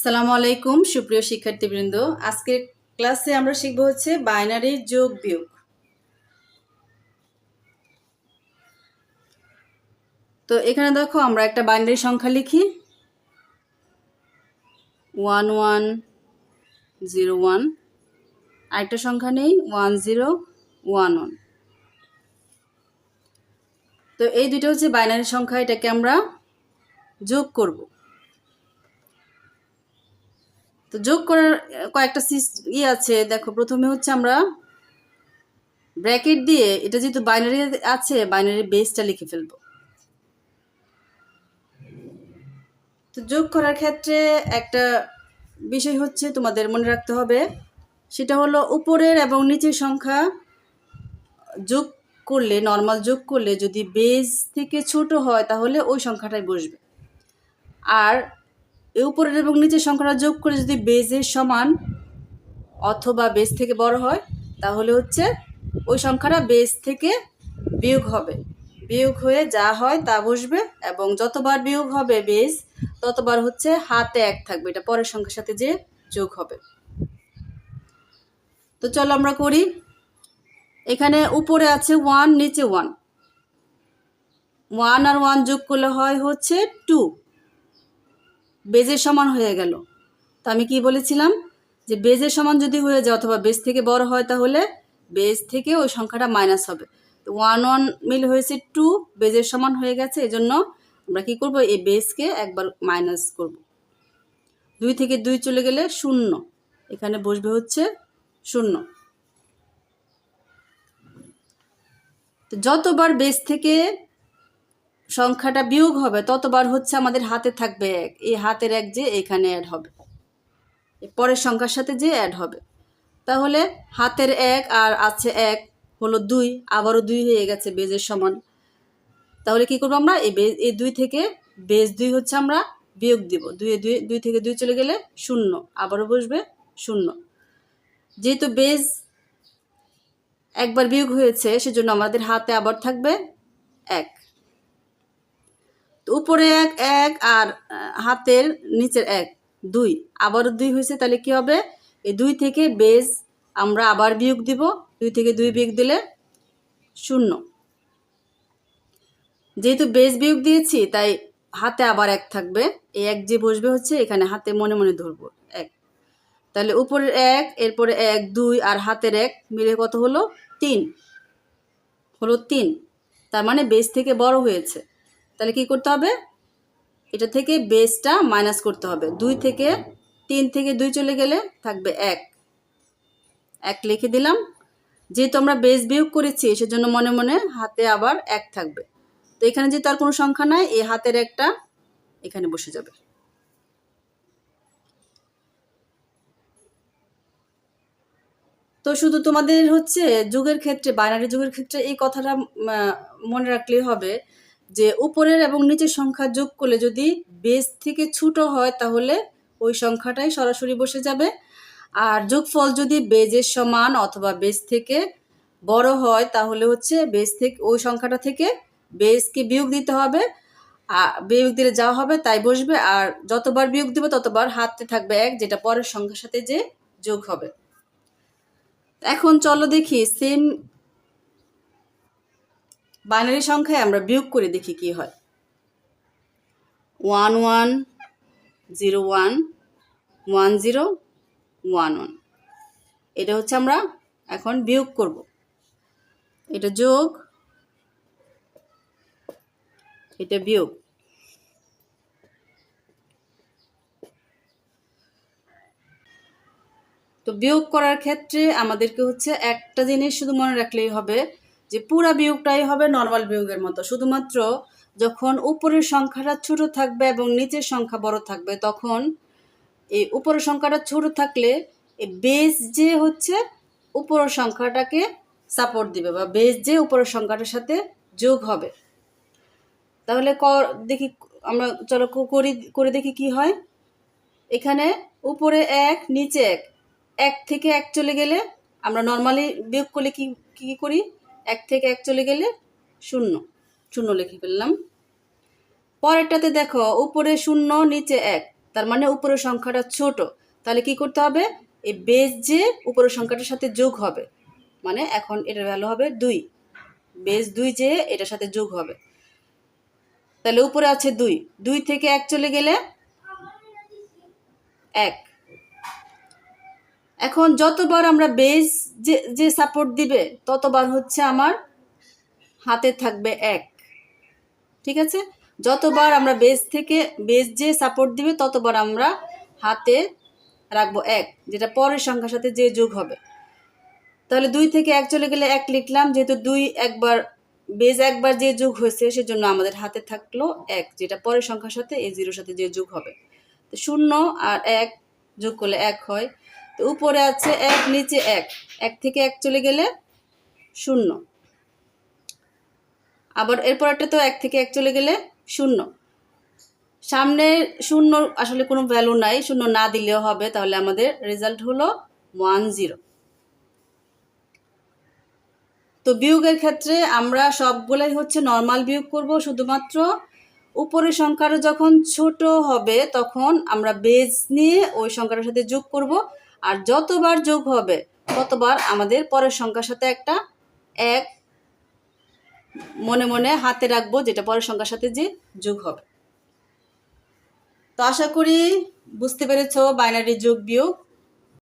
আসসালামু আলাইকুম, সুপ্রিয় শিক্ষার্থীবৃন্দ। আজকের ক্লাসে আমরা শিখব হচ্ছে বাইনারি যোগ বিয়োগ। তো এখানে দেখো আমরা একটা বাইনারি সংখ্যা লিখি। One one, zero, one. আরেকটা সংখ্যা নেই, ওয়ান, জিরো, ওয়ান ওয়ান। তো এই দুটো হচ্ছে বাইনারি সংখ্যা, এটাকে আমরা যোগ করব। তো যোগ করার কয়েকটা ই আছে। দেখো, প্রথমে হচ্ছে আমরা ব্র্যাকেট দিয়ে, এটা যেহেতু বাইনারি আছে বাইনারি বেসটা লিখে ফেলব। তো যোগ করার ক্ষেত্রে একটা বিষয় হচ্ছে তোমাদের মনে রাখতে হবে, সেটা হলো উপরের এবং নিচের সংখ্যা যোগ করলে নর্মাল যোগ করলে যদি বেস থেকে ছোট হয়, তাহলে ওই সংখ্যাটাই বসবে। আর এই উপরের এবং নিচের সংখ্যাটা যোগ করে যদি বেজের সমান অথবা বেস থেকে বড় হয়, তাহলে হচ্ছে ওই সংখ্যাটা বেস থেকে বিয়োগ হবে। বিয়োগ হয়ে যা হয় তা বসবে এবং যতবার বিয়োগ হবে বেজ ততবার হচ্ছে হাতে এক থাকবে। এটা পরের সংখ্যার সাথে যে যোগ হবে। তো চলো আমরা করি। এখানে উপরে আছে ওয়ান নিচে ওয়ান ওয়ান আর ওয়ান যোগ করলে হয় হচ্ছে টু বেজের সমান হয়ে গেল। তো আমি কি বলেছিলাম? যে বেজের সমান যদি হয়ে যায় অথবা বেজ থেকে বড় হয় তাহলে বেজ থেকে ওই সংখ্যাটা মাইনাস হবে। তো ওয়ান ওয়ান মিল হয়েছে টু, বেজের সমান হয়ে গেছে, এজন্য আমরা কি করব? এই বেজকে একবার মাইনাস করব। দুই থেকে দুই চলে গেলে শূন্য। এখানে বসবে হচ্ছে শূন্য। তো যতবার বেজ থেকে সংখ্যাটা বিয়োগ হবে, ততবার হচ্ছে আমাদের হাতে থাকবে এক। এই হাতের এক যে এখানে অ্যাড হবে। পরের সংখ্যার সাথে যে অ্যাড হবে। তাহলে হাতের এক আর আছে এক হলো দুই, আবারও দুই হয়ে গেছে বেজের সমান। তাহলে কি করব আমরা? এই বেজ, এই দুই থেকে বেজ দুই হচ্ছে আমরা বিয়োগ দিব। দুই দুই দুই থেকে দুই চলে গেলে শূন্য, আবারও বসবে শূন্য। যেহেতু বেজ একবার বিয়োগ হয়েছে, সেজন্য আমাদের হাতে আবার থাকবে এক। উপরে এক এক, আর হাতের নিচের এক, দুই। আবারও দুই হয়েছে, তাহলে কি হবে? এই দুই থেকে বেজ আমরা আবার বিয়োগ দিব। দুই থেকে দুই বিয়োগ দিলে শূন্য। যেহেতু বেজ বিয়োগ দিয়েছি, তাই হাতে আবার এক থাকবে। এই এক যে বসবে হচ্ছে, এখানে হাতে মনে মনে ধরবো, এক। তাহলে উপরের এক, এরপরে এক, দুই, আর হাতের এক মিলে কত হলো? তিন। হলো তিন। তার মানে বেজ থেকে বড় হয়েছে। তাহলে কি করতে হবে? এটা থেকে বেসটা মাইনাস করতে হবে। দুই থেকে তিন থেকে দুই চলে গেলে থাকবে এক। এক লিখে দিলাম। যেহেতু আমরা বেস বিয়োগ করেছি, সেজন্য মনে মনে হাতে আবার এক থাকবে। তো এখানে যেহেতু আর কোনো সংখ্যা নাই, এই হাতের একটা এখানে বসে যাবে। তো শুধু তোমাদের হচ্ছে যুগের ক্ষেত্রে, বাইনারি যুগের ক্ষেত্রে এই কথাটা মনে রাখলেই হবে যে উপরের এবং নিচের সংখ্যা যোগ করলে যদি বেস থেকে ছোট হয় তাহলে ওই সংখ্যাটাই সরাসরি বসে যাবে। আর যোগফল যদি বেজের সমান অথবা বেস থেকে বড় হয় তাহলে হচ্ছে বেস থেকে, ওই সংখ্যাটা থেকে বেসকে বিয়োগ দিতে হবে। আর বিয়োগ দিলে যা হবে তাই বসবে। আর যতবার বিয়োগ দিবে ততবার হাতে থাকবে এক, যেটা পরের সংখ্যার সাথে যে যোগ হবে। এখন চলো দেখি সেম বাইনারি সংখ্যায় আমরা বিয়োগ করে দেখি কি হয়। One one zero one one zero, one one. এটা হচ্ছে আমরা এখন বিয়োগ করব। এটা যোগ, এটা বিয়োগ। তো বিয়োগ করার ক্ষেত্রে আমাদেরকে হচ্ছে একটা জিনিস শুধু মনে রাখলেই হবে যে পুরা বিয়োগটাই হবে নর্মাল বিয়োগের মতো। শুধুমাত্র যখন উপরের সংখ্যাটা ছোট থাকবে এবং নিচের সংখ্যা বড় থাকবে, তখন এই উপরের সংখ্যাটা ছোট থাকলে বেস যে হচ্ছে উপরের সংখ্যাটাকে সাপোর্ট দিবে বা বেস যে উপরের সংখ্যাটার সাথে যোগ হবে। তাহলে ক, দেখি আমরা চলো করি, করে দেখি কি হয়। এখানে উপরে এক, নিচে এক। এক থেকে এক চলে গেলে আমরা নর্মালি বিয়োগ করলে কি, কী করি? এক থেকে এক চলে গেলে শূন্য। শূন্য লিখে ফেললাম। পরেরটাতে দেখো, উপরে শূন্য, নিচে এক। তার মানে উপরের সংখ্যাটা ছোট। তাহলে কি করতে হবে? এই বেস যে উপরের সংখ্যাটার সাথে যোগ হবে মানে এখন এটার ভ্যালু হবে দুই। বেস দুই যে এটার সাথে যোগ হবে। তাহলে উপরে আছে দুই। দুই থেকে এক চলে গেলে এক। এখন যতবার আমরা বেস যে যে সাপোর্ট দিবে, ততবার হচ্ছে আমার হাতে থাকবে এক। ঠিক আছে? যতবার আমরা বেস থেকে বেস যে সাপোর্ট দিবে, ততবার আমরা হাতে রাখব এক, যেটা পরের সংখ্যার সাথে যে যোগ হবে। তাহলে দুই থেকে এক চলে গেলে এক লিখলাম, যেহেতু দুই একবার বেজ একবার যে যোগ হয়েছে, সেজন্য আমাদের হাতে থাকল এক, যেটা পরের সংখ্যার সাথে এই জিরোর সাথে যে যোগ হবে। তো শূন্য আর এক যোগ করলে এক হয়। তো উপরে আছে এক, নিচে এক। এক থেকে এক চলে গেলে শূন্য। আবার এরপর একটা তো এক থেকে এক চলে গেলে শূন্য। সামনে শূন্য আসলে কোনো ভ্যালু নাই, শূন্য না দিলেও হবে, তাহলে আমাদের রেজাল্ট হলো ওয়ান জিরো তো বিয়োগের ক্ষেত্রে আমরা সবগুলাই হচ্ছে নর্মাল বিয়োগ করব, শুধুমাত্র উপরের সংখ্যাটা যখন ছোট হবে, তখন আমরা বেজ নিয়ে ওই সংখ্যাটার সাথে যোগ করব। আর যতবার যোগ হবে, ততবার আমাদের পরের সংখ্যার সাথে একটা এক মনে মনে হাতে রাখব যেটা পরের সংখ্যার সাথে যে যোগ হবে। তো আশা করি বুঝতে পেরেছ বাইনারি যোগ বিয়োগ